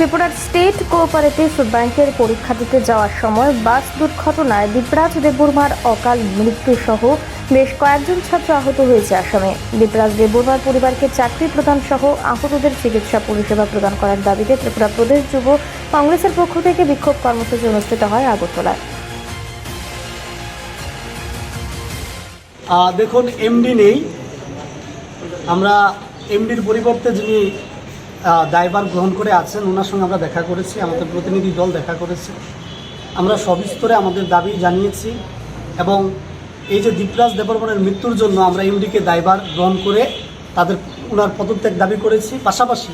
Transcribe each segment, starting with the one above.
ত্রিপুরার state cooperative ব্যাংকের পরীক্ষা দিতে যাওয়ার সময় বাস দুর্ঘটনায় দীপরাজ দেববর্মার অকাল মৃত্যু সহ বেশ কয়েকজন ছাত্র আহত হয়েছে আসামে। দীপরাজ দেববর্মার পরিবারকে চাকরি প্রদান সহ আহতদের চিকিৎসা পরিষেবা প্রদান করার দাবিতে ত্রিপুরা প্রদেশ যুব কংগ্রেসের পক্ষ থেকে বিক্ষোভ কর্মসূচি অনুষ্ঠিত হয় আগরতলায়। দেখুন এমডি নেই। আমরা এমডির পরিবর্তে যিনি দায়ভার গ্রহণ করে আছেন, ওনার সঙ্গে আমরা দেখা করেছি, আমাদের প্রতিনিধি দল দেখা করেছে। আমরা সবিস্তরে আমাদের দাবি জানিয়েছি এবং এই যে দীপরাজ দেববর্মনের মৃত্যুর জন্য আমরা এমডিকে দায়ভার গ্রহণ করে তাদের, ওনার পদত্যাগ দাবি করেছি। পাশাপাশি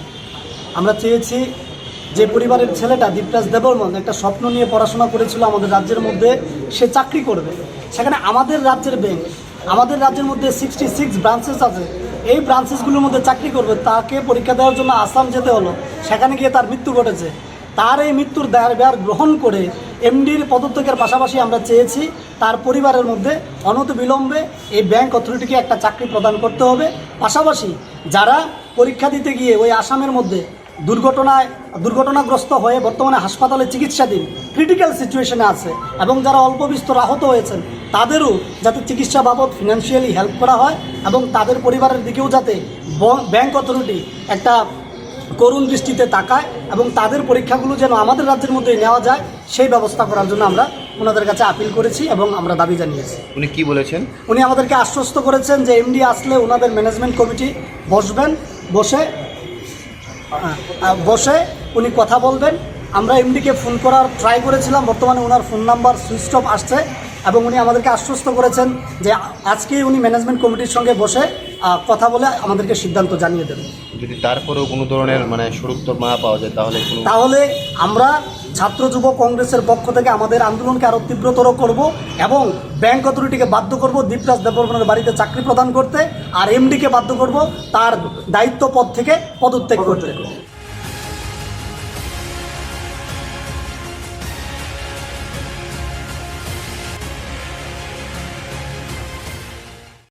আমরা চেয়েছি যে পরিবারের ছেলেটা দীপরাজ দেববর্মন একটা স্বপ্ন নিয়ে পড়াশোনা করেছিল আমাদের রাজ্যের মধ্যে, সে চাকরি করবে। সেখানে আমাদের রাজ্যের ব্যাংক আমাদের রাজ্যের মধ্যে সিক্সটি সিক্স ব্রাঞ্চেস আছে। এই ব্রাঞ্চেসগুলোর মধ্যে চাকরি করবে, তাকে পরীক্ষা দেওয়ার জন্য আসাম যেতে হলো, সেখানে গিয়ে তার মৃত্যু ঘটেছে। তার এই মৃত্যুর দায়ের ব্যয় গ্রহণ করে এমডির পদত্যাগের পাশাপাশি আমরা চেয়েছি তার পরিবারের মধ্যে অনত বিলম্বে এই ব্যাংক অথরিটিকে একটা চাকরি প্রদান করতে হবে। পাশাপাশি যারা পরীক্ষা দিতে গিয়ে ওই আসামের মধ্যে দুর্ঘটনায় দুর্ঘটনাগ্রস্ত হয়ে বর্তমানে হাসপাতালে চিকিৎসাধীন ক্রিটিক্যাল সিচুয়েশনে আছে এবং যারা অল্প বিস্তর আহত হয়েছেন তাদেরও যাতে চিকিৎসা বাবদ ফিনান্সিয়ালি হেল্প করা হয় এবং তাদের পরিবারের দিকেও যাতে ব্যাংক অথরিটি একটা করুণ দৃষ্টিতে তাকায় এবং তাদের পরীক্ষাগুলো যেন আমাদের রাজ্যের মধ্যেই নেওয়া যায় সেই ব্যবস্থা করার জন্য আমরা ওনাদের কাছে আপিল করেছি এবং আমরা দাবি জানিয়েছি। উনি কি বলেছেন? উনি আমাদেরকে আশ্বস্ত করেছেন যে এমডি আসলে ওনাদের ম্যানেজমেন্ট কমিটি বসবেন বসে বসে উনি কথা বলবেন। আমরা এমডিকে ফোন করার ট্রাই করেছিলাম বর্তমানে ওনার ফোন নাম্বার সুইচ অফ আসছে এবং উনি আমাদেরকে আশ্বস্ত করেছেন যে আজকেই উনি ম্যানেজমেন্ট কমিটির সঙ্গে বসে কথা বলে আমাদেরকে সিদ্ধান্ত জানিয়ে দেবেন। যদি তারপরেও কোনো ধরনের মানে সুরক্ষিত না পাওয়া যায় তাহলে তাহলে আমরা ছাত্র যুব কংগ্রেসের পক্ষ থেকে আমাদের আন্দোলনকে আরও তীব্রতর করব এবং ব্যাংক অথরিটিকে বাধ্য করব দীপরাজ দেববর্মনের বাড়িতে চাকরি প্রদান করতে আর এমডিকে বাধ্য করব তার দায়িত্ব পদ থেকে পদত্যাগ করতে।